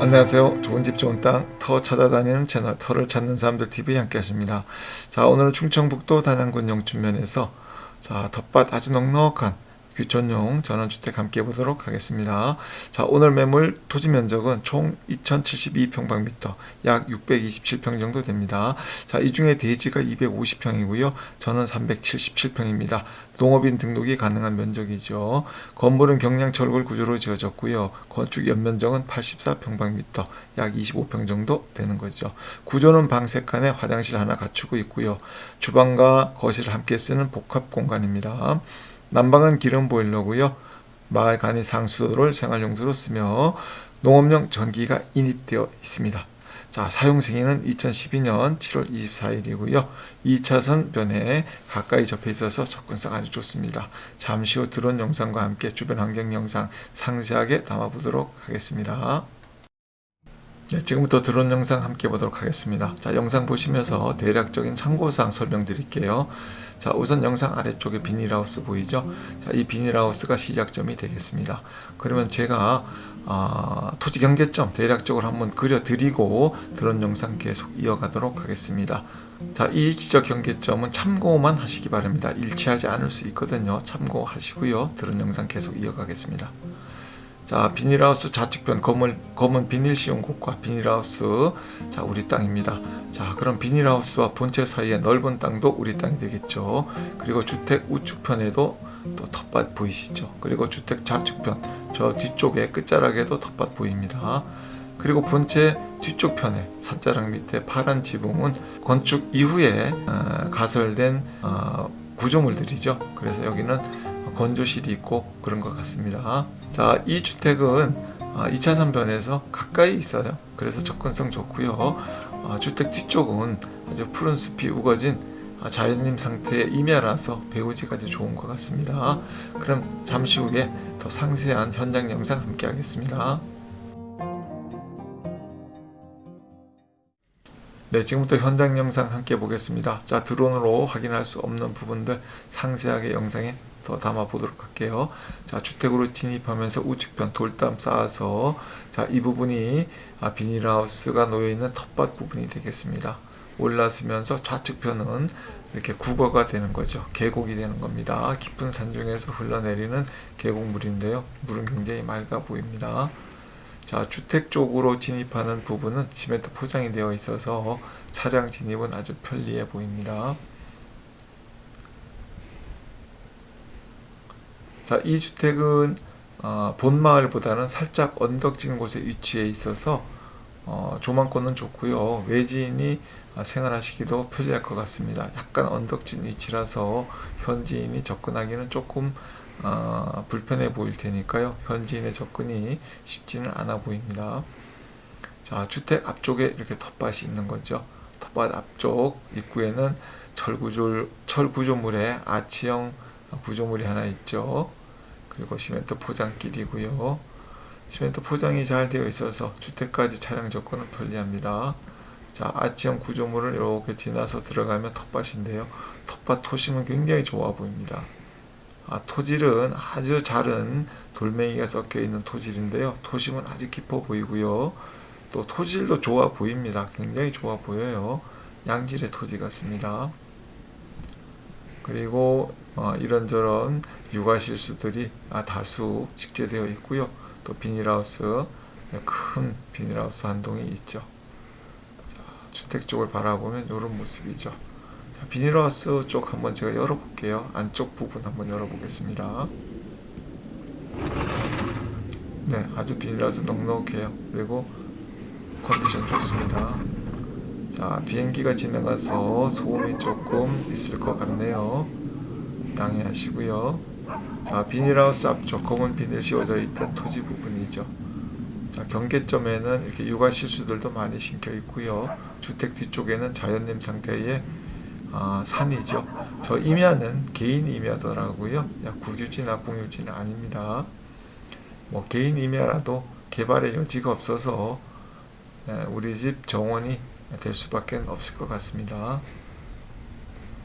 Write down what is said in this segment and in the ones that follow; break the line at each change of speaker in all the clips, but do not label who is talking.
안녕하세요. 좋은 집 좋은 땅 터 찾아다니는 채널 터를 찾는 사람들 TV 함께 하십니다. 자 오늘은 충청북도 단양군 영춘면에서 자 텃밭 아주 넉넉한 귀촌용 전원주택 함께 보도록 하겠습니다. 자 오늘 매물 토지 면적은 총 2072평방미터 약 627평 정도 됩니다. 자 이 중에 대지가 250평이고요. 저는 377평입니다. 농업인 등록이 가능한 면적이죠. 건물은 경량 철골 구조로 지어졌고요. 건축 연면적은 84평방미터, 약 25평 정도 되는 거죠. 구조는 방 3칸에 화장실 하나 갖추고 있고요. 주방과 거실을 함께 쓰는 복합 공간입니다. 난방은 기름 보일러고요. 마을 간이 상수도를 생활용수로 쓰며 농업용 전기가 인입되어 있습니다. 자, 사용 승인은 2012년 7월 24일이고요. 2차선 변에 가까이 접해 있어서 접근성 아주 좋습니다. 잠시 후 드론 영상과 함께 주변 환경 영상 상세하게 담아보도록 하겠습니다. 네, 지금부터 드론 영상 함께 보도록 하겠습니다. 자, 영상 보시면서 대략적인 참고사항 설명드릴게요. 자, 우선 영상 아래쪽에 비닐하우스 보이죠? 자, 이 비닐하우스가 시작점이 되겠습니다. 그러면 제가 아, 토지 경계점 대략적으로 한번 그려드리고 드론 영상 계속 이어가도록 하겠습니다. 자, 이 지적 경계점은 참고만 하시기 바랍니다. 일치하지 않을 수 있거든요. 참고하시고요. 드론 영상 계속 이어가겠습니다. 자 비닐하우스 좌측편 검은, 검은 비닐 씌운 곳과 비닐하우스. 자 우리 땅입니다. 자 그럼 비닐하우스와 본체 사이에 넓은 땅도 우리 땅이 되겠죠. 그리고 주택 우측편에도 또 텃밭 보이시죠? 그리고 주택 좌측편 저 뒤쪽에 끝자락에도 텃밭 보입니다. 그리고 본체 뒤쪽 편에 산자락 밑에 파란 지붕은 건축 이후에 어, 가설된 어, 구조물들이죠. 그래서 여기는 건조실이 있고 그런 것 같습니다. 자, 이 주택은 2차선 변에서 가까이 있어요. 그래서 접근성 좋고요. 어, 주택 뒤쪽은 아주 푸른 숲이 우거진 자연님 상태의 임야라서 배우지가 아주 좋은 것 같습니다. 그럼 잠시 후에 더 상세한 현장 영상 함께 하겠습니다. 네, 지금부터 현장 영상 함께 보겠습니다. 자, 드론으로 확인할 수 없는 부분들 상세하게 영상에 더 담아 보도록 할게요. 자, 주택으로 진입하면서 우측편 돌담 쌓아서 자, 이 부분이 아, 비닐하우스가 놓여 있는 텃밭 부분이 되겠습니다. 올라서면서 좌측편은 이렇게 국어가 되는 거죠. 계곡이 되는 겁니다. 깊은 산 중에서 흘러내리는 계곡물인데요. 물은 굉장히 맑아 보입니다. 자, 주택 쪽으로 진입하는 부분은 시멘트 포장이 되어 있어서 차량 진입은 아주 편리해 보입니다. 자, 이 주택은 어, 본 마을보다는 살짝 언덕진 곳에 위치해 있어서 어, 조망권은 좋고요. 외지인이 생활하시기도 편리할 것 같습니다. 약간 언덕진 위치라서 현지인이 접근하기는 조금 어, 불편해 보일 테니까요. 현지인의 접근이 쉽지는 않아 보입니다. 자, 주택 앞쪽에 이렇게 텃밭이 있는 거죠. 텃밭 앞쪽 입구에는 철구조, 철구조물에 아치형 구조물이 하나 있죠. 그리고 시멘트 포장길이고요. 시멘트 포장이 잘 되어 있어서 주택까지 차량 접근은 편리합니다. 자, 아치형 구조물을 이렇게 지나서 들어가면 텃밭인데요. 텃밭 토심은 굉장히 좋아 보입니다. 아, 토질은 아주 작은 돌멩이가 섞여 있는 토질인데요. 토심은 아주 깊어 보이고요. 또 토질도 좋아 보입니다. 굉장히 좋아 보여요. 양질의 토지 같습니다. 그리고 어, 이런저런 육아 실수들이 아, 다수 식재되어 있고요. 또 비닐하우스 네, 큰 비닐하우스 한 동이 있죠. 자, 주택 쪽을 바라보면 이런 모습이죠. 자, 비닐하우스 쪽 한번 제가 열어볼게요. 안쪽 부분 한번 열어보겠습니다. 네, 아주 비닐하우스 넉넉해요. 그리고 컨디션 좋습니다. 자, 비행기가 지나가서 소음이 조금 있을 것 같네요. 양해하시고요. 자, 비닐하우스 앞쪽 검은 비닐 씌워져 있던 토지 부분이죠. 자, 경계점에는 이렇게 육아 실수들도 많이 심겨 있고요. 주택 뒤쪽에는 자연림 상태의 아, 산이죠. 저 임야는 개인 임야더라고요. 국유지나 공유지는 아닙니다. 뭐 개인 임야라도 개발의 여지가 없어서 예, 우리 집 정원이 될 수밖에 없을 것 같습니다.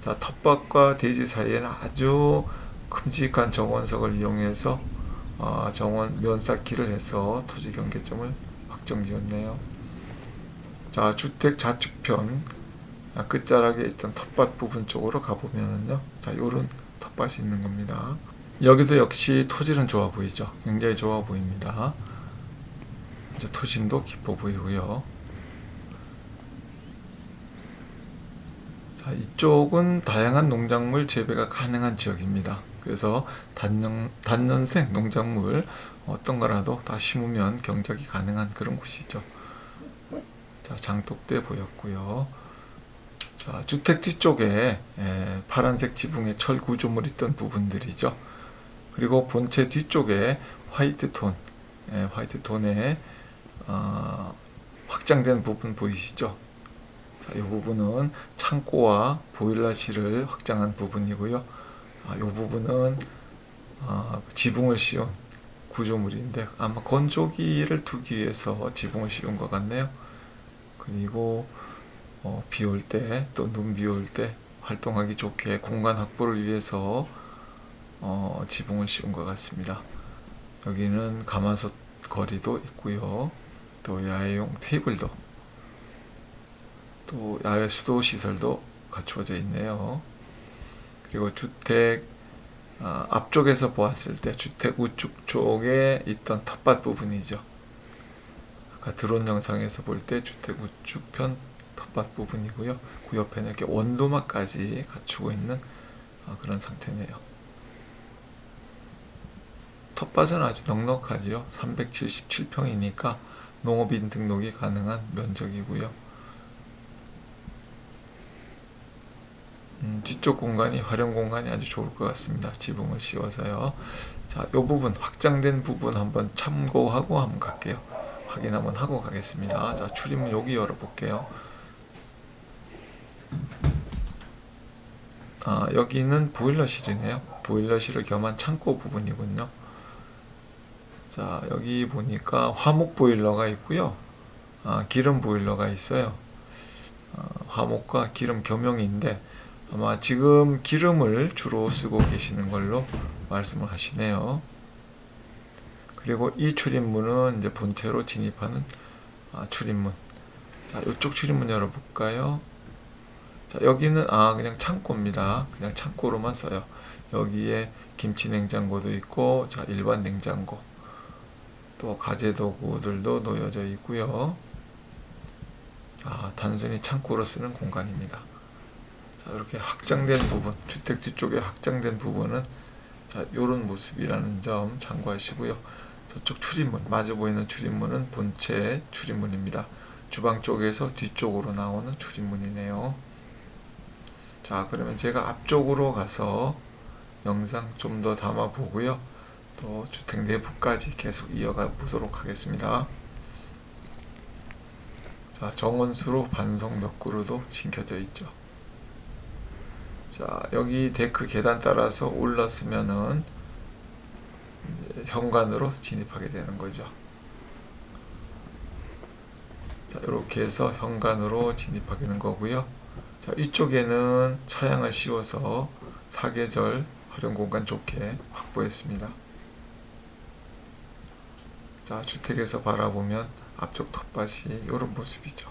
자, 텃밭과 대지 사이에는 아주 큼직한 정원석을 이용해서 어, 정원 면 쌓기를 해서 토지 경계점을 확정 지었네요. 자, 주택 좌측편 아, 끝자락에 있던 텃밭 부분 쪽으로 가보면은요. 자, 요런 텃밭이 있는 겁니다. 여기도 역시 토질은 좋아 보이죠. 굉장히 좋아 보입니다. 토심도 깊어 보이고요. 자, 이쪽은 다양한 농작물 재배가 가능한 지역입니다. 그래서 단년, 단년생 농작물 어떤 거라도 다 심으면 경작이 가능한 그런 곳이죠. 자, 장독대 보였고요. 자, 주택 뒤쪽에 에, 파란색 지붕의 철 구조물 있던 부분들이죠. 그리고 본체 뒤쪽에 화이트 톤, 에, 화이트 톤의 어, 확장된 부분 보이시죠? 자, 이 부분은 창고와 보일러실을 확장한 부분이고요. 아, 이 부분은 아, 지붕을 씌운 구조물인데 아마 건조기를 두기 위해서 지붕을 씌운 것 같네요. 그리고 어, 비올 때 또 눈 비올 때 활동하기 좋게 공간 확보를 위해서 어, 지붕을 씌운 것 같습니다. 여기는 가마솥 거리도 있고요. 또 야외용 테이블도 또 야외 수도 시설도 갖추어져 있네요. 그리고 주택 아, 앞쪽에서 보았을 때 주택 우측 쪽에 있던 텃밭 부분이죠. 아까 드론 영상에서 볼 때 주택 우측편 텃밭 부분이고요. 그 옆에는 이렇게 원도막까지 갖추고 있는 아, 그런 상태네요. 텃밭은 아주 넉넉하지요. 377평이니까 농업인 등록이 가능한 면적이고요. 음, 뒤쪽 공간이 활용 공간이 아주 좋을 것 같습니다. 지붕을 씌워서요. 자, 이 부분 확장된 부분 한번 참고하고 한번 갈게요. 확인 한번 하고 가겠습니다. 자, 출입문 여기 열어볼게요. 아, 여기는 보일러실이네요. 보일러실을 겸한 창고 부분이군요. 자, 여기 보니까 화목 보일러가 있고요. 아, 기름 보일러가 있어요. 아, 화목과 기름 겸용인데 아마 지금 기름을 주로 쓰고 계시는 걸로 말씀을 하시네요. 그리고 이 출입문은 이제 본체로 진입하는 아, 출입문. 자, 이쪽 출입문 열어볼까요? 자, 여기는 아 그냥 창고입니다. 그냥 창고로만 써요. 여기에 김치 냉장고도 있고, 자 일반 냉장고, 또 가재 도구들도 놓여져 있고요. 아, 단순히 창고로 쓰는 공간입니다. 자, 이렇게 확장된 부분, 주택 뒤쪽에 확장된 부분은 자, 요런 모습이라는 점 참고하시고요. 저쪽 출입문, 마주 보이는 출입문은 본체 출입문입니다. 주방 쪽에서 뒤쪽으로 나오는 출입문이네요. 자, 그러면 제가 앞쪽으로 가서 영상 좀 더 담아 보고요. 또 주택 내부까지 계속 이어가 보도록 하겠습니다. 자, 정원수로 반성 몇 그루도 심겨져 있죠. 자, 여기 데크 계단 따라서 올랐으면은 현관으로 진입하게 되는 거죠. 자, 이렇게 해서 현관으로 진입하게 되는 거고요. 자, 이쪽에는 차양을 씌워서 사계절 활용 공간 좋게 확보했습니다. 자, 주택에서 바라보면 앞쪽 텃밭이 이런 모습이죠.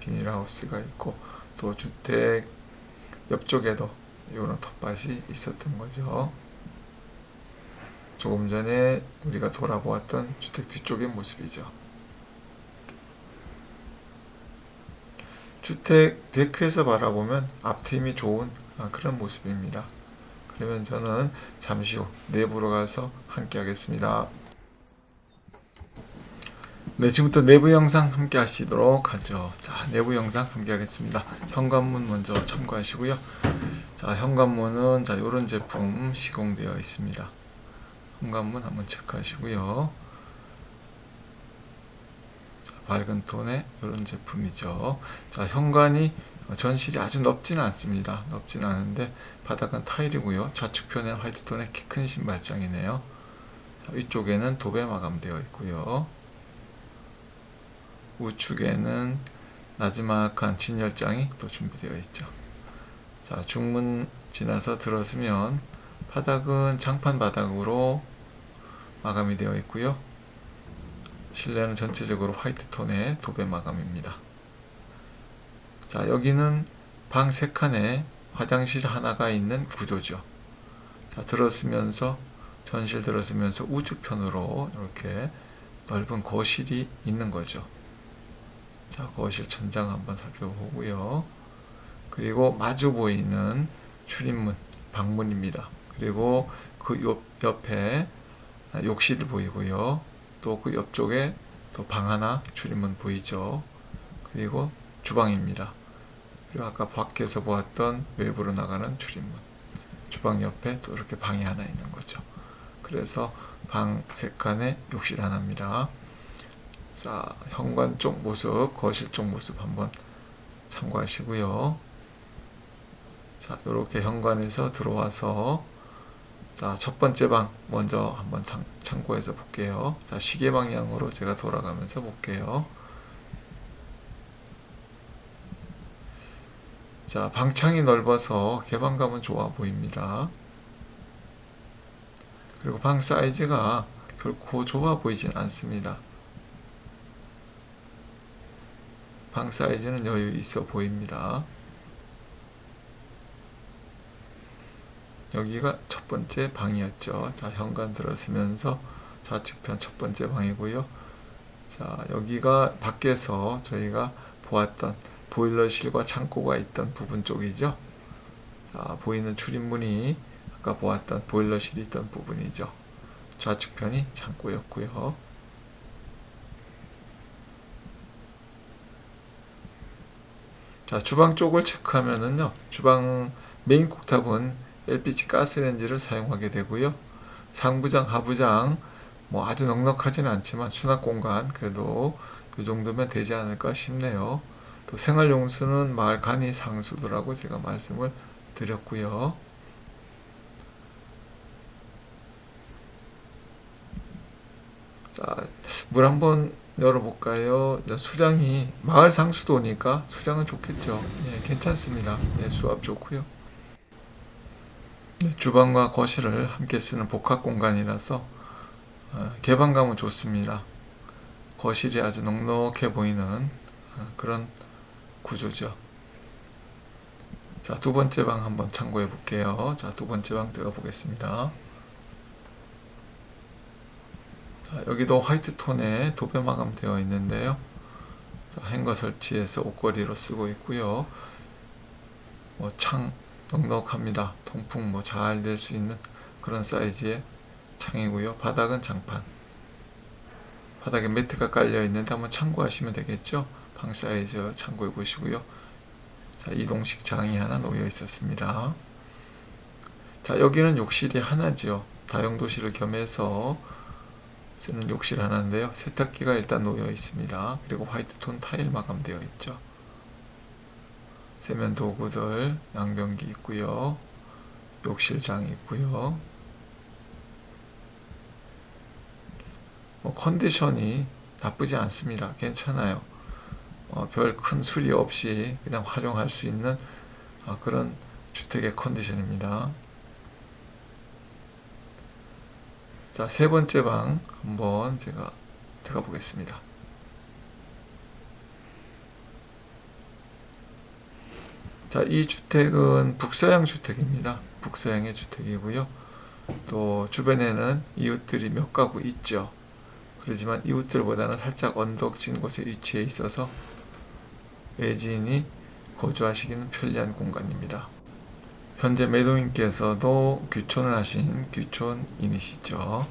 비닐하우스가 있고 또 주택 옆쪽에도 이런 텃밭이 있었던 거죠. 조금 전에 우리가 돌아보았던 주택 뒤쪽의 모습이죠. 주택 데크에서 바라보면 앞트임이 좋은 아, 그런 모습입니다. 그러면 저는 잠시 후 내부로 가서 함께 하겠습니다. 네, 지금부터 내부 영상 함께 하시도록 하죠. 자, 내부 영상 함께 하겠습니다. 현관문 먼저 참고하시고요. 자, 현관문은 자, 요런 제품 시공되어 있습니다. 현관문 한번 체크하시고요. 자, 밝은 톤의 이런 제품이죠. 자, 현관이 전실이 아주 넓지는 않습니다. 넓지는 않은데 바닥은 타일이고요. 좌측편에 화이트 톤의 키 큰 신발장이네요. 자, 위쪽에는 도배 마감되어 있고요. 우측에는 나지막한 진열장이 또 준비되어 있죠. 자, 중문 지나서 들어서면 바닥은 장판 바닥으로 마감이 되어 있고요. 실내는 전체적으로 화이트 톤의 도배 마감입니다. 자, 여기는 방세 칸에 화장실 하나가 있는 구조죠. 자, 들어서면서 전실 들어서면서 우주편으로 이렇게 넓은 거실이 있는 거죠. 자, 거실 천장 한번 살펴보고요. 그리고 마주 보이는 출입문, 방문입니다. 그리고 그 옆, 옆에 욕실이 보이고요. 또 그 옆쪽에 또 방 하나 출입문 보이죠. 그리고 주방입니다. 그리고 아까 밖에서 보았던 외부로 나가는 출입문. 주방 옆에 또 이렇게 방이 하나 있는 거죠. 그래서 방 세 칸에 욕실 하나입니다. 자, 현관 쪽 모습, 거실 쪽 모습 한번 참고하시고요. 자, 이렇게 현관에서 들어와서 자, 첫 번째 방 먼저 한번 참- 참고해서 볼게요. 자, 시계 방향으로 제가 돌아가면서 볼게요. 자, 방창이 넓어서 개방감은 좋아 보입니다. 그리고 방 사이즈가 결코 좁아 보이진 않습니다. 방 사이즈는 여유 있어 보입니다. 여기가 첫 번째 방이었죠. 자, 현관 들어서면서 좌측편 첫 번째 방이고요. 자, 여기가 밖에서 저희가 보았던 보일러실과 창고가 있던 부분 쪽이죠. 자, 보이는 출입문이 아까 보았던 보일러실이 있던 부분이죠. 좌측편이 창고였고요. 자, 주방 쪽을 체크하면은요. 주방 메인 쿡탑은 LPG 가스레인지를 사용하게 되고요. 상부장, 하부장 뭐 아주 넉넉하지는 않지만 수납 공간 그래도 그 정도면 되지 않을까 싶네요. 또 생활용수는 마을 간이 상수도라고 제가 말씀을 드렸고요. 자, 물 한번 열어볼까요? 자, 수량이 마을 상수도니까 수량은 좋겠죠. 예, 괜찮습니다. 예, 수압 좋고요. 네, 주방과 거실을 함께 쓰는 복합 공간이라서 어, 개방감은 좋습니다. 거실이 아주 넉넉해 보이는 어, 그런 구조죠. 자, 두 번째 방 한번 참고해 볼게요. 자, 두 번째 방 들어가 보겠습니다. 자, 여기도 화이트 톤의 도배 마감 되어 있는데요. 자, 행거 설치해서 옷걸이로 쓰고 있고요. 뭐 창 넉넉합니다. 통풍 뭐잘될수 있는 그런 사이즈의 창이고요. 바닥은 장판. 바닥에 매트가 깔려 있는데 한번 참고하시면 되겠죠. 방 사이즈 참고해 보시고요. 자, 이동식 장이 하나 놓여 있었습니다. 자, 여기는 욕실이 하나죠. 다용도실을 겸해서 쓰는 욕실 하나인데요. 세탁기가 일단 놓여 있습니다. 그리고 화이트톤 타일 마감되어 있죠. 세면 도구들, 양변기 있고요. 욕실장이 있고요. 뭐 컨디션이 나쁘지 않습니다. 괜찮아요. 어, 별큰 수리 없이 그냥 활용할 수 있는 어, 그런 주택의 컨디션입니다. 자, 세 번째 방 한번 제가 들어가 보겠습니다. 자, 이 주택은 북서양 주택입니다. 북서양의 주택이고요. 또 주변에는 이웃들이 몇 가구 있죠. 그렇지만 이웃들보다는 살짝 언덕진 곳에 위치해 있어서 외지인이 거주하시기는 편리한 공간입니다. 현재 매도인께서도 귀촌을 하신 귀촌인이시죠.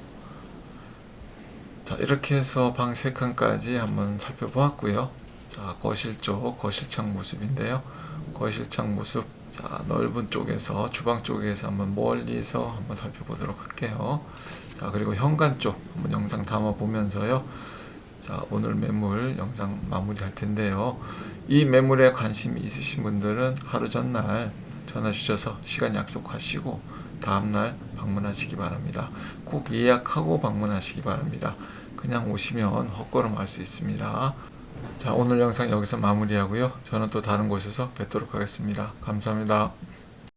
자, 이렇게 해서 방 3칸까지 한번 살펴보았고요. 자, 거실 쪽, 거실창 모습인데요. 거실창 모습, 자, 넓은 쪽에서, 주방 쪽에서 한번 멀리서 한번 살펴보도록 할게요. 자, 그리고 현관 쪽 한번 영상 담아 보면서요. 자, 오늘 매물 영상 마무리 할 텐데요. 이 매물에 관심이 있으신 분들은 하루 전날 전화 주셔서 시간 약속하시고 다음날 방문하시기 바랍니다. 꼭 예약하고 방문하시기 바랍니다. 그냥 오시면 헛걸음 할 수 있습니다. 자, 오늘 영상 여기서 마무리하고요. 저는 또 다른 곳에서 뵙도록 하겠습니다. 감사합니다.